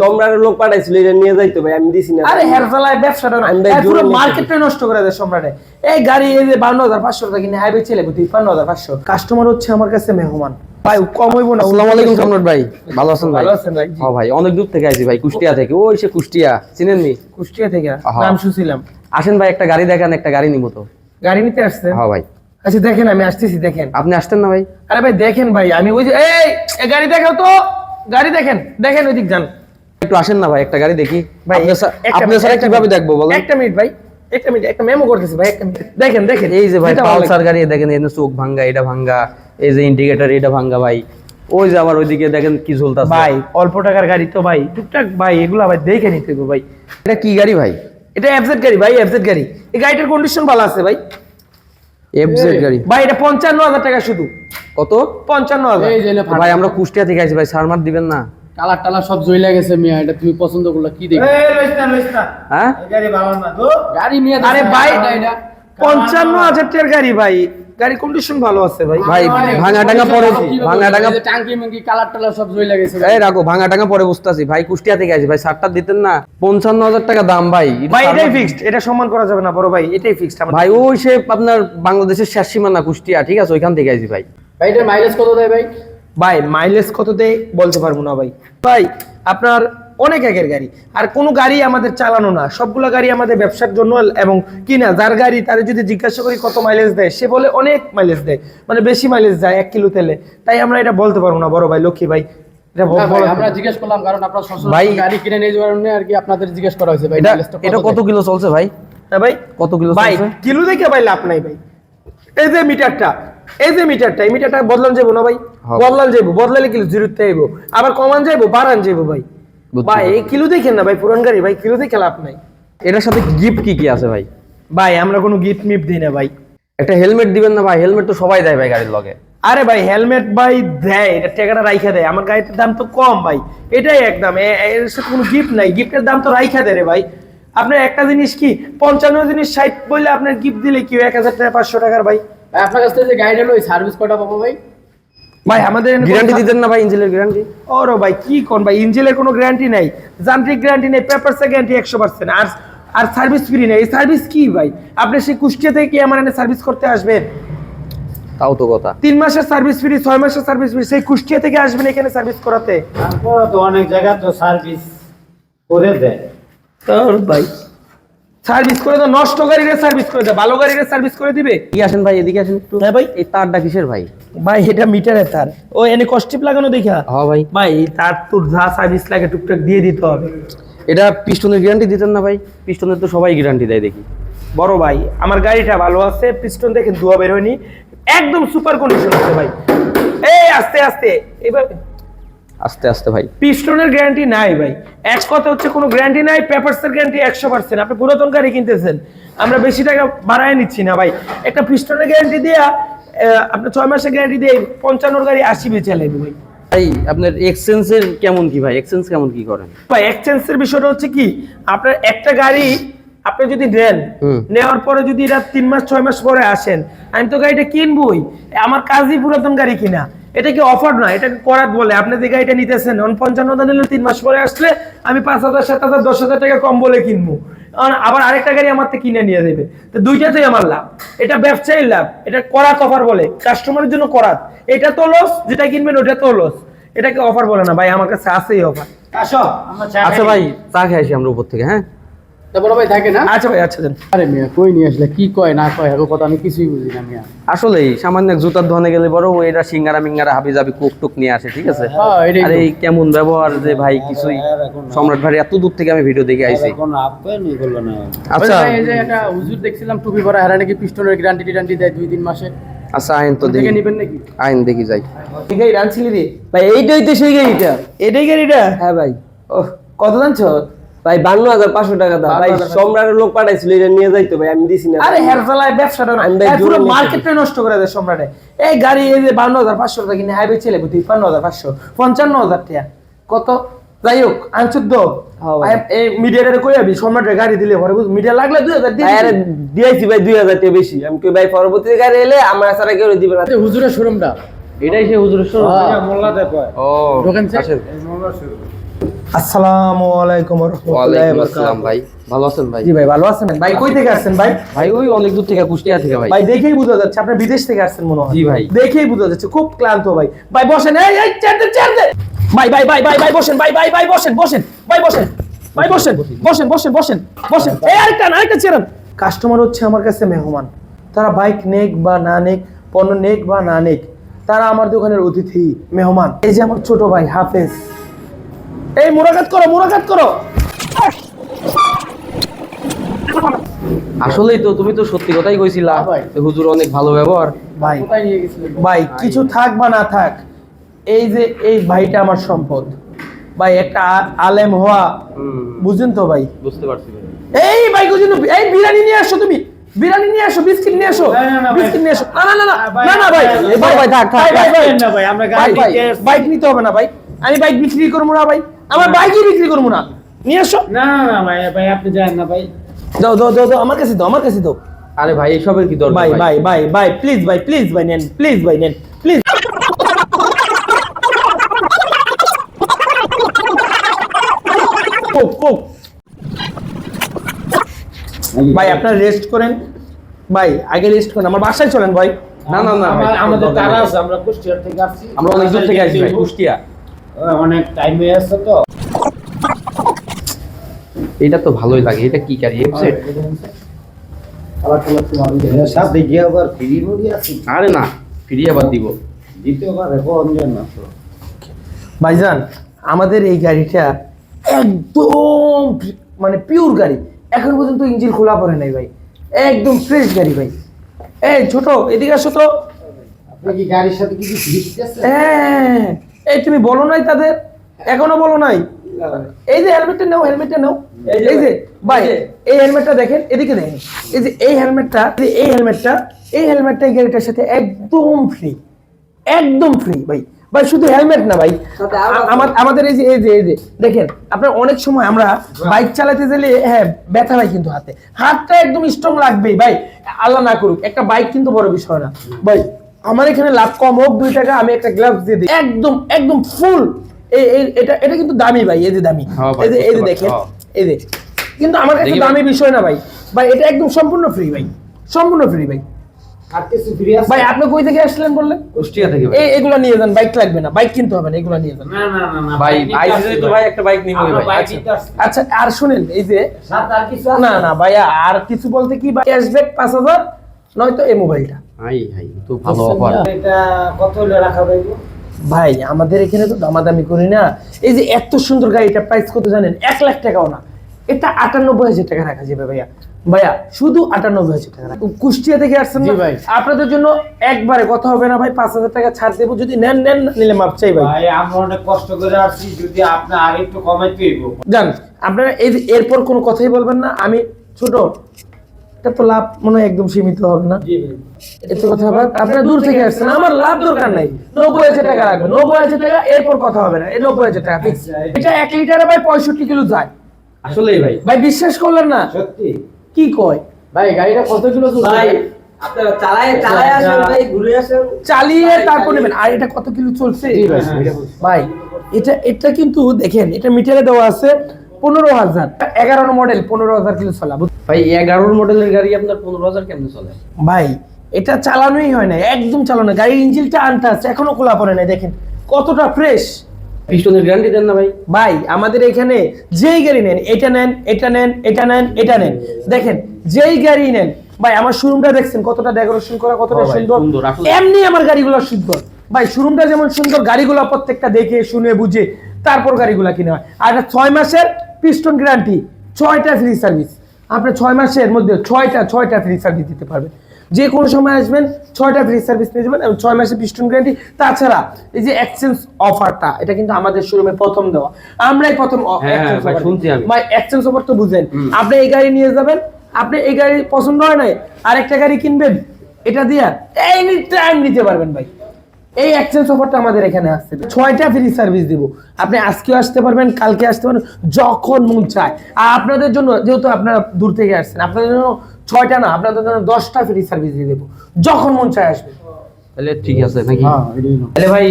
সম্রাটের লোক পাঠাইছিল এটা নিয়ে যাইতো ভাই আমি দিছি না। আরে হেরফেলায় ব্যবসাটা না পুরো মার্কেটটা নষ্ট করে দেয় সম্রাটে। এই গাড়ি এই যে বান্ন হাজার পাঁচশো টাকা কিনে হাইবে ছেলে তিপ্পান্ন হাজার পাঁচশো। কাস্টমার হচ্ছে আমার কাছে মেহমান। ভাই কম হইব না আসসালামু আলাইকুম সম্রাট ভাই। ভালো আছেন ভাই? ভালো আছেন ভাই হ্যাঁ ভাই অনেক দূর থেকে আইছি ভাই কুষ্টিয়া থেকে। ওই সে কুষ্টিয়া চিনেন নি? কুষ্টিয়া থেকে। নাম শুনছিলাম। আসেন ভাই একটা গাড়ি দেখান একটা গাড়ি নিব তো। গাড়ি নিতে আসছে হ্যাঁ ভাই। আচ্ছা দেখেন আমি আসতেছি দেখেন। আপনি আসতেন না ভাই? আরে ভাই দেখেন ভাই আমি ওই যে এই গাড়ি দেখাও তো। গাড়ি দেখেন দেখেন ওই দিক যান। একটু আসেন না ভাই একটা গাড়ি দেখি। ভাই আপনার সা- একটা আপনার মিনিট, সাথে একটা কীভাবে দেখব বলেন? একটা মিনিট ভাই একটা মিনিট একটা মেমো করতেছি ভাই একটা মিনিট। দেখেন দেখেন। এই যে ভাই পালসার গাড়ি দেখেন এখানে চোখ ভাঙ্গা এটা ভাঙ্গা এই যে ইন্ডিকেটর এটা ভাঙ্গা ভাই। ওই যে আবার ওইদিকে দেখেন কি ঝুলতাছে। ভাই অল্প টাকার গাড়ি তো ভাই টুকটাক ভাই এগুলা ভাই দেখে নিতে হবে ভাই। এটা কি গাড়ি ভাই? এটা এফজেড গাড়ি ভাই এফজেড গাড়ি। এই গাড়িটার কন্ডিশন ভালো আছে ভাই। এফজেড গাড়ি। ভাই এটা পঞ্চান্ন হাজার টাকা শুধু। কত? পঞ্চান্ন হাজার। এই যে ভাই আমরা কুষ্টিয়া থেকে আইছি ভাই সারমার দিবেন না। কালার টালার সব জইলা গেছে মিয়া এটা তুমি পছন্দ করলা কি দেখি হ্যাঁ? গাড়ি নিয়ে আরে দেখো, ভাই এটা, এটা। পঞ্চান্ন হাজার টাকার গাড়ি ভাই। গাড়ি কন্ডিশন ভালো আছে ভাই। ভাই ভাঙা টাঙ্গা পরে ভাঙা টাঙ্গা এই যে টাঙ্কি মাঙ্কি কালার টালার সব জইলা গেছে এই রাখো ভাঙা টাঙ্গা পরে বুঝতেছি ভাই কুষ্টিয়া থেকে আইছি ভাই সারটা দিতেন না। পঞ্চান্ন হাজার টাকা দাম ভাই। ভাই এটাই ফিক্সড এটা সম্মান করা যাবে না বড় ভাই এটাই ফিক্সড আমার ভাই ওই সে আপনার বাংলাদেশের শেষ সীমানা কুষ্টিয়া ঠিক আছে ওইখান থেকে আইছি ভাই। ভাই এটা মাইলেজ কত দেয় ভাই? ভাই মাইলেজ কত দেয় বলতে পারব না ভাই। ভাই আপনার অনেক আগের গাড়ি। আর কোনো গাড়ি আমাদের চালানো না। সবগুলো গাড়ি আমাদের ব্যবসার জন্য এবং কিনা যার গাড়ি তার যদি জিজ্ঞাসা করি কত মাইলেজ দেয় সে বলে অনেক মাইলেজ দেয়। মানে বেশি মাইলেজ যায় এক কিলো তেলে। তাই আমরা এটা বলতে পারব না বড় ভাই লক্ষ্মী ভাই। ভাই, আমরা জিজ্ঞেস করলাম কারণ আপনার ভাই- গাড়ি কিনে নিয়ে যাওয়ার আর কি আপনাদের জিজ্ঞেস করা হয়েছে ভাই এটা mileage টা এটা কত কিলো চলছে ভাই? হ্যাঁ ভাই কত কিলো ভাই কিলো দেখে ভাই লাভ নাই ভাই। এই যে মিটারটা এই যে মিটারটা এই মিটারটা বদলান যাব না ভাই? বদলান যাব বদলালে কিলো জিরোতে আইবো। আবার কমান যাইবো বাড়ান যাইবো ভাই। ভাই। এই কিলো দেখেন না ভাই পুরান গাড়ি ভাই কিলো দেখে লাভ নাই। এটার সাথে গিফট কি কি আছে ভাই? ভাই আমরা কোনো গিফট মিফট দিই না ভাই। একটা হেলমেট দিবেন না ভাই হেলমেট তো সবাই দেয় ভাই গাড়ির লগে। আরে ভাই হেলমেট ভাই দেয় এটা টাকাটা রাইখা দেয়। আমার গাড়িটার দাম তো কম ভাই এটাই একদম এর সাথে কোনো গিফট নাই গিফটের দাম তো রাইখা দেয় রে ভাই। আপনার একটা জিনিস কি পঞ্চান্ন জিনিস ষাট বললে আপনার গিফট দিলে কি এক হাজার টাকা পাঁচশো টাকার ভাই। আপনার কাছ থেকে যে গাড়িটা হলো সার্ভিস কয়টা পাবো ভাই? ভাই আমাদের গ্যারান্টি দিতেন না ভাই ইঞ্জিনের গ্যারান্টি ওরো ভাই কি কোন ভাই? ইঞ্জিনের কোনো গ্যারান্টি নাই। যান্ত্রিক গ্যারান্টি নেই পেপারসের গ্যারান্টি একশো পার্সেন্ট আর আর সার্ভিস ফ্রি নেই। এই সার্ভিস কি ভাই? আপনি সেই কুষ্টিয়া থেকে কি আমার এনে সার্ভিস করতে আসবেন? তাও তো কথা। তিন মাসের সার্ভিস ফ্রি ছয় মাসের সার্ভিস ফ্রি সেই কুষ্টিয়া থেকে আসবেন এখানে সার্ভিস করাতে। তো অনেক জায়গা তো সার্ভিস করে দেয়। তোর ভাই সার্ভিস করে দাও নষ্ট গাড়ির সার্ভিস করে দাও ভালো গাড়ির সার্ভিস করে দিবে। কি আসেন ভাই এদিকে আসেন একটু। হ্যাঁ ভাই। এই তারটা কিসের ভাই? ভাই এটা মিটারের তার। ও এনে কস্টিপ লাগানো দেখা? হ্যাঁ ভাই। ভাই তার তোর যা সার্ভিস লাগে টুকটাক দিয়ে দিতে হবে। এটা পিস্টনের গ্যারান্টি দিতেন না ভাই? পিস্টনের তো সবাই গ্যারান্টি দেয় দেখি। বড় ভাই আমার গাড়িটা ভালো আছে পিস্টন দেখেন ধোয়া বের হয়নি। একদম সুপার কন্ডিশন আছে ভাই। এই আস্তে আস্তে। এবার আস্তে আস্তে ভাই। পিস্টনের গ্যারান্টি নাই ভাই। এক কথা হচ্ছে কোনো গ্যারান্টি নাই পেপারসের গ্যারান্টি একশো পার্সেন্ট আপনি পুরাতন গাড়ি কিনতেছেন আমরা বেশি টাকা বাড়ায় নিচ্ছি না ভাই। একটা পিস্টনের গ্যারান্টি দেয়া আপনার ছয় মাসের গ্যারান্টি দিয়ে পঞ্চান্নর গাড়ি আশি বেচে লাগবে ভাই। ভাই আপনার এক্সচেঞ্জের কেমন কি ভাই? এক্সচেঞ্জ কেমন কি করেন? ভাই এক্সচেঞ্জের বিষয়টা হচ্ছে কি আপনার একটা গাড়ি আপনি যদি নেন হুম। নেওয়ার পরে যদি এটা তিন মাস ছয় মাস পরে আসেন আমি তো গাড়িটা কিনবই। আমার কাজই পুরাতন গাড়ি কিনা। এটা কি অফার না? এটাকে করাত বলে? আপনি যে গাড়িটা নিতেছেন অন পঞ্চান্ন হাজার নিলে তিন মাস পরে আসলে আমি পাঁচ হাজার সাত হাজার দশ হাজার টাকা কম বলে কিনবো। আর আবার আরেকটা গাড়ি আমার থেকে কিনে নিয়ে দেবে তো দুইটাতেই আমার লাভ। এটা ব্যবসায়ী লাভ। এটা করাত অফার বলে। কাস্টমারের জন্য করাত। এটা তো লস যেটা কিনবেন ওটা তো লস এটাকে অফার বলে না। ভাই আমার কাছে আছেই অফার আসো আচ্ছা ভাই চা আসি আমরা উপর থেকে হ্যাঁ? ভাই থাকে না? আচ্ছা ভাই আচ্ছা আরে মিয়া কই নিয়ে আসলে কি কয় না কয় এখন কথা আমি কিছুই বুঝি না মিয়া। আসলেই সামান্য জুতার দোকানে গেলে বড় এটা সিঙ্গারা মিঙ্গারা হাবি জাবি কোক টোক নিয়ে আসে ঠিক আছে? হ্যাঁ, আর। এই কেমন ব্যবহার যে ভাই কিছুই সম্রাট ভাই এত দূর থেকে আমি ভিডিও দেখে আইছি। এখন আপেন এগুলো না। আচ্ছা। এই যে একটা হুজুর দেখছিলাম টুপি পরা হারা নাকি পিস্টনের গ্যারান্টি ট্যারান্টি দেয় দুই তিন মাসে। আচ্ছা আইন তো থেকে দেখি। নেবেন নাকি? আইন দেখি যাই। রে। ভাই এইটাই তো সেই গাড়িটা। এটাই গাড়িটা? হ্যাঁ ভাই। ও কত জানছো ভাই বান্ন হাজার পাঁচশো টাকা দাম ভাই সম্রাটের লোক পাঠাইছিল এটা নিয়ে যাইতো ভাই আমি দিছি না। আরে হেরফেলায় ব্যবসাটা না ভাই পুরো মার্কেটটা নষ্ট করে দেয় সম্রাটে। এই গাড়ি এই যে বান্ন হাজার পাঁচশো টাকা কিনে হাইবে ছেলে তিপ্পান্ন হাজার পাঁচশো পঞ্চান্ন হাজার টাকা। কত? যাই হোক আনচুদ্দ হ্যাঁ ভাই। এই মিডিয়াটা কই যাবি সম্রাটের গাড়ি দিলে পরে মিডিয়া লাগলে দুই হাজার দিয়ে আরে দিয়েছি ভাই দুই হাজার টাকা বেশি। আমি কই ভাই পরবর্তী গাড়ি এলে আমার ছাড়া কেউ দিবে না। হুজুরের শোরুমটা। এটাই সে হুজুরের শোরুম। মোল্লাতে কয় ও দোকান মোল্লা শুরু আসসালামু আলাইকুম ওয়া ওয়া বারাকাতুহু। ভাই। ভালো আছেন ভাই? জি ভাই ভালো আছেন ভাই। কই থেকে আসছেন ভাই? ভাই ওই অনেক দূর থেকে কুষ্টিয়া থেকে ভাই। ভাই দেখেই বোঝা যাচ্ছে আপনি বিদেশ থেকে আসছেন মনে হয়। জি ভাই। দেখেই বোঝা যাচ্ছে খুব ক্লান্ত ভাই। ভাই বসেন। এই এই চেয়ার দে চেয়ার দে ভাই ভাই ভাই ভাই ভাই বসেন। ভাই ভাই ভাই বসেন বসেন। ভাই বসেন। ভাই বসেন। বসেন বসেন বসেন। বসেন। এই আরেকটা না আরেকটা চেয়ার কাস্টমার হচ্ছে আমার কাছে মেহমান। তারা বাইক নেক বা না নেক পণ্য নেক বা না নেক তারা আমার দোকানের অতিথি মেহমান। এই যে আমার ছোট ভাই হাফেজ। এই মোরাকাত করো মোরাকাত করো। আসলেই তো তুমি তো সত্যি কথাই কইছিলা হ্যাঁ যে হুজুর অনেক ভালো ব্যবহার। ভাই কোথায় নিয়ে গেছিলেন ভাই কিছু থাক বা না থাক এই যে এই ভাইটা আমার সম্পদ। ভাই একটা আলেম হওয়া বুঝেন তো ভাই। বুঝতে পারছি এই ভাই বুঝেন? এই বিরিয়ানি নিয়ে আসো তুমি। বিরিয়ানি নিয়ে আসো বিস্কিট নিয়ে আসো না, না, না, বিস্কিট নিয়ে আসো। না না না না ভাই, না না ভাই। ভাই, ভাই থাক থাক ভাই, ভাই ভাই। না ভাই, আমরা বাইক নিতে হবে না ভাই। আমি বাইক বিক্রি করব না ভাই। আমার বাইকই বিক্রি করব না। নিয়ে আসো না না ভাই ভাই আপনি যান না ভাই। দাও দাও দাও দাও আমার কাছে দাও আমার কাছে দাও। আরে ভাই এসবের কি দরকার ভাই ভাই? ভাই ভাই প্লিজ ভাই প্লিজ ভাই নেন প্লিজ ভাই নেন প্লিজ কোক কোক। ভাই আপনারা রেস্ট করেন। ভাই আগে রেস্ট করেন আমার বাসায় চলেন ভাই। না না না আমাদের তারা আছে আমরা কুষ্টিয়া থেকে আসছি। আমরা অনেক দূর থেকে আসি ভাই। কুষ্টিয়া। অনেক টাইম হয়ে আসছে তো। এটা তো ভালোই লাগে এটা কি কারি হেডসেট সাথে গিয়ে আবার ফ্রি মুড়ি আছে। আরে না ফিরিয়ে আবার দিব। দ্বিতীয়বার না তো ভাইজান আমাদের এই গাড়িটা একদম মানে পিওর গাড়ি। এখন পর্যন্ত ইঞ্জিন খোলা পড়ে নাই ভাই। একদম ফ্রেশ গাড়ি ভাই। এই ছোট এদিকে আসো তো। আপনি কি গাড়ির সাথে কিছু ফ্রি আছে হ্যাঁ। এই তুমি বলো নাই তাদের? এখনও বলো নাই? এই যে হেলমেটটা নাও হেলমেটটা নাও। এই যে ভাই এই হেলমেটটা দেখেন এদিকে দেখেন। এই যে এই হেলমেটটা এই হেলমেটটা এই হেলমেটটা গাড়িটার সাথে একদম ফ্রি একদম ফ্রি ভাই। ভাই শুধু হেলমেট না ভাই। আমাদের এই যে এই যে এই যে দেখেন আপনার অনেক সময় আমরা বাইক চালাতে গেলে হ্যাঁ ব্যথা হয় কিন্তু হাতে। হাতটা একদম স্ট্রং লাগবেই ভাই। আল্লাহ না করুক একটা বাইক কিন্তু বড় বিষয় না ভাই। আমার এখানে লাভ কম হোক দুই টাকা আমি একটা গ্লাভস দিয়ে দিই। একদম একদম ফুল এই এই- এটা এটা কিন্তু দামি ভাই এই যে দামি। হ্যাঁ এই যে এই যে দেখেন এই যে। কিন্তু আমার কাছে ভাই। দামি বিষয় না ভাই। ভাই এটা একদম সম্পূর্ণ ফ্রি ভাই। সম্পূর্ণ ফ্রি ভাই। আর কিছু ফ্রি আছে। ভাই আপনি কই থেকে আসলেন বললেন? কুষ্টিয়া থেকে ভাই। এই এগুলো নিয়ে যান বাইক লাগবে না। বাইক কিনতে হবে না এগুলো নিয়ে যান। না না না না ভাই আইসিসি তো ভাই একটা বাইক আমরা ভাই আসছি। আচ্ছা। আর শুনেন এই যে সাথে আর কিছু না না ভাইয়া আর কিছু বলতে কি ক্যাশব্যাক পাঁচ হাজার নয়তো এই মোবাইলটা। হাই হাই তো ভালো অফার। এটা কত হলে রাখা যাইব ভাই আমাদের এখানে তো দামাদামি করি না। এই যে এত সুন্দর গাড়ি এটা প্রাইস কত জানেন? এক লাখ টাকাও না। এটা আটানব্বই হাজার টাকা রাখা যাবে ভাইয়া। ভাইয়া শুধু আটানব্বই হাজার টাকা রাখা। কুষ্টিয়া থেকে আসছেন না? জি ভাই। আপনাদের জন্য একবারে কথা হবে না ভাই পাঁচ হাজার টাকা ছাড় দেবো। যদি নেন নেন নিলে মাপ চাই ভাই। ভাই আমরা অনেক কষ্ট করে আসছি। যদি আপনি আর একটু কমাইতে হইব। জান আপনারা এরপর কোনো কথাই বলবেন না। আমি ছোট এটা তো লাভ মনে হয় একদম সীমিত হবে না। জি ভাই এত কথা হবে। আপনারা দূর থেকে আসছেন। আমার লাভ দরকার নাই। নব্বই হাজার টাকা রাখবেন। নব্বই হাজার টাকা এরপর কথা হবে না। এই নব্বই হাজার টাকা fix। এটা এক লিটারে ভাই পঁয়ষট্টি কিলো যায়। আসলেই ভাই। ভাই বিশ্বাস করলেন না? সত্যি। কি কয়? ভাই গাড়িটা কত কিলো ভাই আপনারা চালায় চালায় আসেন ভাই ঘুরে আসেন। চালিয়ে তারপর নেবেন। আর এটা কত কিলো চলছে? ভাই এটা এটা কিন্তু দেখেন এটা মিটারে দেওয়া আছে। পনেরো হাজার। এগারো মডেল পনেরো হাজার কিলো চলা। ভাই এগারোর মডেলের গাড়ি আপনার পনেরো হাজার কেমনে চলে? ভাই এটা চালানোই হয় না একদম চালানো গাড়ির ইঞ্জিনটা আনতে আছে এখনও খোলা পড়ে নাই দেখেন। কতটা ফ্রেশ পিস্টনের গ্যারান্টি দেন না ভাই। ভাই আমাদের এখানে যেই গাড়ি নেন এটা নেন এটা নেন এটা নেন এটা নেন। দেখেন যেই গাড়ি নেন ভাই আমার শোরুমটা দেখছেন কতটা ডেকোরেশন করা কতটা হ্যাঁ সুন্দর। সুন্দর, এমনি আমার গাড়িগুলো সুন্দর। ভাই শোরুমটা যেমন সুন্দর গাড়িগুলো প্রত্যেকটা দেখে শুনে বুঝে তারপর গাড়িগুলো কিনে হয়। আর ছয় মাসের পিস্টন গ্যারান্টি ছয়টা ফ্রি সার্ভিস আপনি ছয় মাসের মধ্যে ছয়টা ছয়টা ফ্রি সার্ভিস দিতে পারবেন। যে কোনো সময় আসবেন ছয়টা ফ্রি সার্ভিস নিয়ে যাবেন এবং ছয় মাসের পিস্টন গ্যারান্টি তাছাড়া এই যে এক্সচেঞ্জ অফারটা এটা কিন্তু আমাদের শোরুমে প্রথম দেওয়া। আমরাই প্রথম অ- হ্যাঁ, এক্সচেঞ্জ অফার তো বুঝেন। আপনি এই গাড়ি নিয়ে যাবেন আপনি এই গাড়ি পছন্দ হয় নাই আরেকটা গাড়ি কিনবেন এটা দিয়ে এনি টাইম নিতে পারবেন ভাই। এই এক্সচেঞ্জ অফারটা আমাদের এখানে আসছে। ছয়টা ফ্রি সার্ভিস দিব। আপনি আজকেও আসতে পারবেন কালকে আসতে পারবেন যখন মন চায়। আর আপনাদের জন্য যেহেতু আপনারা দূর থেকে আসছেন আপনাদের জন্য ছয়টা না আপনাদের জন্য দশটা ফ্রি সার্ভিস দিয়ে দেবো। যখন মন চায় আসবে। তাহলে ঠিক আছে নাকি? হ্যাঁ তাহলে ভাই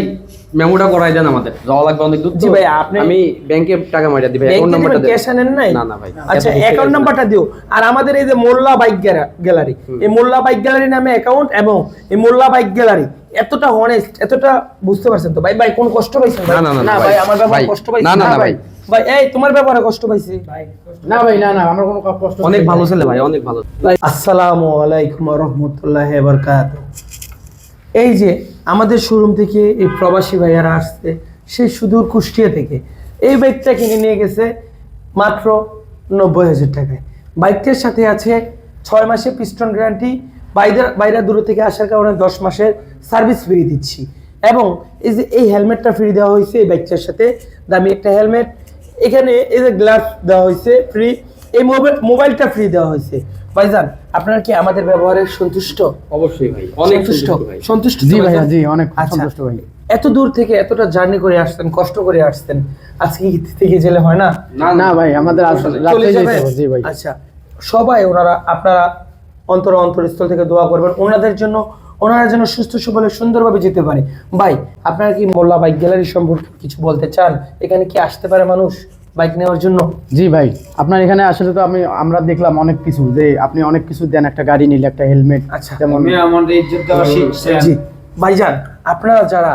মেমোটা করাই দেন আমাদের। যাওয়া লাগবে অনেক দূর জি ভাই, আপনি- আমি ব্যাংকে টাকা মাইরা দিই ভাই অ্যাকাউন্ট নাম্বারটা ক্যাশ আনেন নাই? না না ভাই আচ্ছা অ্যাকাউন্ট নাম্বারটা দিও। আর আমাদের এই যে মোল্লা বাইক গ্যালারি এই মোল্লা বাইক গ্যালারি নামে অ্যাকাউন্ট এবং এই মোল্লা বাইক গ্যালারি এতটা অনেস্ট এতটা বুঝতে পারছেন তো? ভাই ভাই কোন কষ্ট পাইছেন না, না, না, ভাই, আমার ব্যাপারে কষ্ট পাইছি না, না, না, ভাই। ভাই। এই তোমার ব্যাপারে কষ্ট পাইছি। না ভাই না না আমার কোনো কষ্ট অনেক ভালো ছেলে ভাই অনেক ভালো। আসসালামু আলাইকুম রহমতুল্লাহ বরকাত এই যে আমাদের শোরুম থেকে এই প্রবাসী ভাইয়ারা আসছে, সেই সুদূর কুষ্টিয়া থেকে। এই বাইকটা কিনে নিয়ে গেছে মাত্র নব্বই হাজার টাকায়। বাইকটার সাথে আছে ছয় মাসে পিস্টন গ্যারান্টি বাইরে বাইরে দূর থেকে আসার কারণে দশ মাসের সার্ভিস ফ্রি দিচ্ছি। এবং এই যে এই হেলমেটটা ফ্রি দেওয়া হয়েছে এই বাইকটার সাথে, দামি একটা হেলমেট এখানে এই যে গ্লাস দেওয়া হয়েছে ফ্রি এই মোবাইল মোবাইলটা ফ্রি দেওয়া হয়েছে। ভাইজান আপনারা কি আমাদের ব্যবহারে সন্তুষ্ট? অবশ্যই ভাই অনেক সন্তুষ্ট? সন্তুষ্ট জি তো ভাইয়া, জি, অনেক আচ্ছা, সন্তুষ্ট ভাই। এত দূর থেকে এতটা জার্নি করে আসতেন কষ্ট করে আসতেন আজকে থেকে জেলে হয় না? না ভাই আমাদের চলে যাবে? জি ভাই। আচ্ছা সবাই ওনারা আপনারা অন্তর অন্তরস্থল থেকে দোয়া করবেন ওনাদের জন্য ওনারা যেন সুস্থ সবলে সুন্দরভাবে যেতে পারে। ভাই আপনারা কি মোল্লা বাইক গ্যালারি সম্পর্কে কিছু বলতে চান? এখানে কি আসতে পারে মানুষ? বাইক নেওয়ার জন্য? জি ভাই আপনার এখানে আসলে তো আমি আমরা দেখলাম অনেক কিছু যে আপনি অনেক কিছু দেন একটা গাড়ি নিলে একটা হেলমেট আচ্ছা। যেমন আমি আমাদের ইজ্জত দেওয়া জি। ভাইজান আপনারা যারা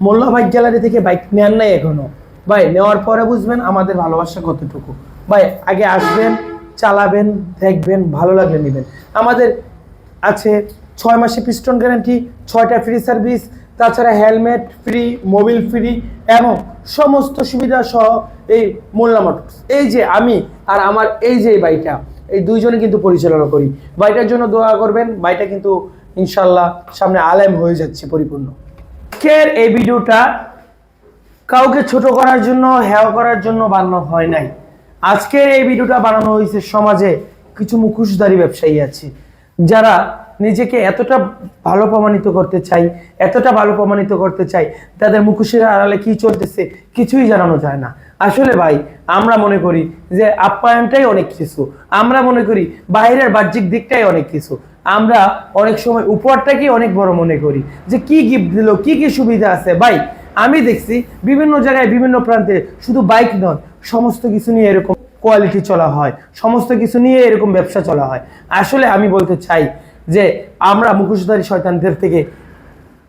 মোল্লা বাইক গ্যালারি থেকে বাইক নেন নাই এখনও ভাই নেওয়ার পরে বুঝবেন আমাদের ভালোবাসা কতটুকু। ভাই আগে আসবেন চালাবেন দেখবেন ভালো লাগলে নেবেন। আমাদের আছে ছয় মাসে পিস্টন গ্যারান্টি ছয়টা ফ্রি সার্ভিস তাছাড়া হেলমেট ফ্রি মোবিল ফ্রি এবং সমস্ত সুবিধা সহ এই মোল্লা মোটরস এই যে আমি আর আমার এই যে বাইটা এই দুইজনে কিন্তু পরিচালনা করি। বাইটার জন্য দোয়া করবেন বাইটা কিন্তু ইনশাল্লাহ সামনে আলেম হয়ে যাচ্ছে পরিপূর্ণ। কের এই ভিডিওটা কাউকে ছোট করার জন্য হেয় করার জন্য বানানো হয় নাই। আজকের এই ভিডিওটা বানানো হয়েছে সমাজে কিছু মুখোশধারী ব্যবসায়ী আছে, যারা নিজেকে এতটা ভালো প্রমাণিত করতে চাই, এতটা ভালো প্রমাণিত করতে চাই, তাদের মুখোশের আড়ালে কি চলতেছে কিছুই জানানো যায় না। আসলে ভাই, আমরা মনে করি যে আপ্যায়নটাই অনেক কিছু। আমরা মনে করি বাইরের বাহ্যিক দিকটাই অনেক কিছু। আমরা অনেক সময় উপহারটাকেই অনেক বড় মনে করি যে কি গিফট দিল, কি কি সুবিধা আছে। ভাই, আমি দেখছি বিভিন্ন জায়গায়, বিভিন্ন প্রান্তে শুধু বাইক নয়, সমস্ত কিছু নিয়ে এরকম কোয়ালিটি চলা হয়, সমস্ত কিছু নিয়ে এরকম ব্যবসা চলা হয়। আসলে আমি বলতে চাই যে আমরা মুখোশধারী শয়তানদের থেকে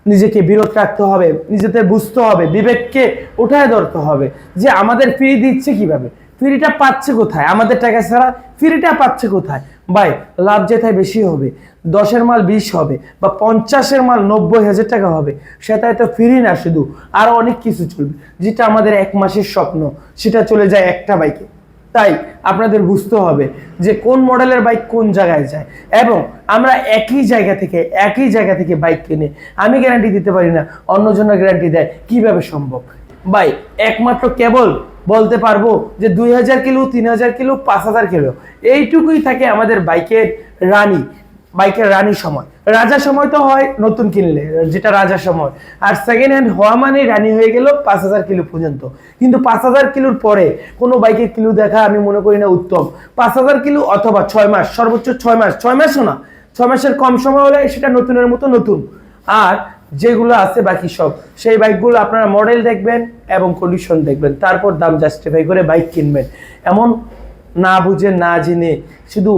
নিজেকে বিরত রাখতে হবে, নিজেদের বুঝতে হবে, বিবেককে উঠায় ধরতে হবে যে আমাদের ফ্রি দিচ্ছে কীভাবে? ফ্রিটা পাচ্ছে কোথায়? আমাদের টাকা ছাড়া ফ্রিটা পাচ্ছে কোথায়? ভাই, লাভ যেথায় বেশি হবে, দশের মাল বিশ হবে বা পঞ্চাশের মাল নব্বই হাজার টাকা হবে সেটা তো ফ্রি না শুধু, আরও অনেক কিছু চলবে। যেটা আমাদের এক মাসের স্বপ্ন, সেটা চলে যায় একটা বাইকে। তাই আপনাদের বুঝতে হবে যে কোন মডেলের বাইক কোন জায়গায় যায়। এবং আমরা একই জায়গা থেকে, একই জায়গা থেকে বাইক কিনে, আমি গ্যারান্টি দিতে পারি না অন্যজনের গ্যারান্টি দেয়। কীভাবে সম্ভব? বাই একমাত্র কেবল বলতে পারব যে দুই হাজার কিলো, তিন হাজার কিলো, পাঁচ হাজার কিলো, এইটুকুই থাকে আমাদের বাইকের রানী। বাইকের রানী সময়। রাজা সময় তো হয় নতুন কিনলে, যেটা রাজা সময়। আর সেকেন্ড হ্যান্ড হওয়া মানে রানী হয়ে গেল পাঁচ হাজার কিলো পর্যন্ত। কিন্তু পাঁচ হাজার কিলোর পরে কোনো বাইকের কিলো দেখা আমি মনে করি না উত্তম। পাঁচ হাজার কিলো অথবা ছয় মাস, সর্বোচ্চ ছয় মাস, ছয় মাসও না, ছয় মাসের কম সময় হলে সেটা নতুনের মতো নতুন। আর যেগুলো আছে বাকি সব, সেই বাইকগুলো আপনারা মডেল দেখবেন এবং কন্ডিশন দেখবেন। তারপর দাম জাস্টিফাই করে বাইক কিনবেন। এমন না বুঝে, না জেনে শুধু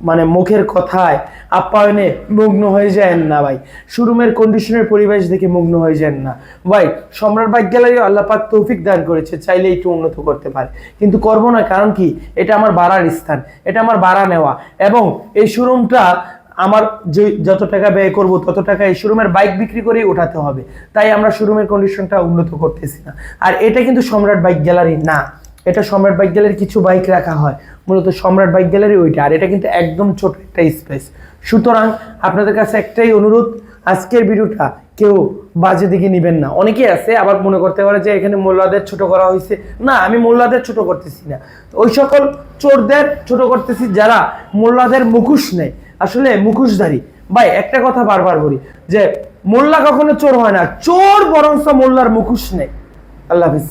মানে মুখের কথায় আপ্যায়নে মুগ্ন হয়ে যান না ভাই। শোরুমের কন্ডিশনের পরিবেশ দেখে মুগ্ন হয়ে যান না। ভাই, সম্রাট বাইক গ্যালারি আল্লাহ পাক তৌফিক দান করেছে চাইলে একটু উন্নত করতে পারে। কিন্তু করব না, কারণ কি? এটা আমার বাড়ার স্থান, এটা আমার বাড়া নেওয়া। এবং এই শোরুমটা আমার যে যত টাকা ব্যয় করব, তত টাকা এই শোরুমের বাইক বিক্রি করেই ওঠাতে হবে। তাই আমরা শোরুমের কন্ডিশনটা উন্নত করতেছি না। আর এটা কিন্তু সম্রাট বাইক গ্যালারি না। এটা সম্রাট বাইক গ্যালারির কিছু বাইক রাখা হয়। মূলত সম্রাট বাইক গ্যালারি ওইটা, আর এটা কিন্তু একদম ছোট একটা স্পেস সুতরাং আপনাদের কাছে একটাই অনুরোধ, আজকের ভিডিওটা কেউ বাজে দিকে নেবেন না। অনেকেই আছে, আবার মনে করতে পারে যে এখানে মোল্লাদের ছোট করা হয়েছে। না, আমি মোল্লাদের ছোট করতেছি না। ওই সকল চোরদের ছোট করতেছি যারা মোল্লাদের মুখোশ নেয়। আসলে মুখোশধারী। ভাই, একটা কথা বারবার বলি, যে মোল্লা কখনো চোর হয় না। চোর বরঞ্চ মোল্লার মুখোশ নেই আল্লাহ হাফিজ।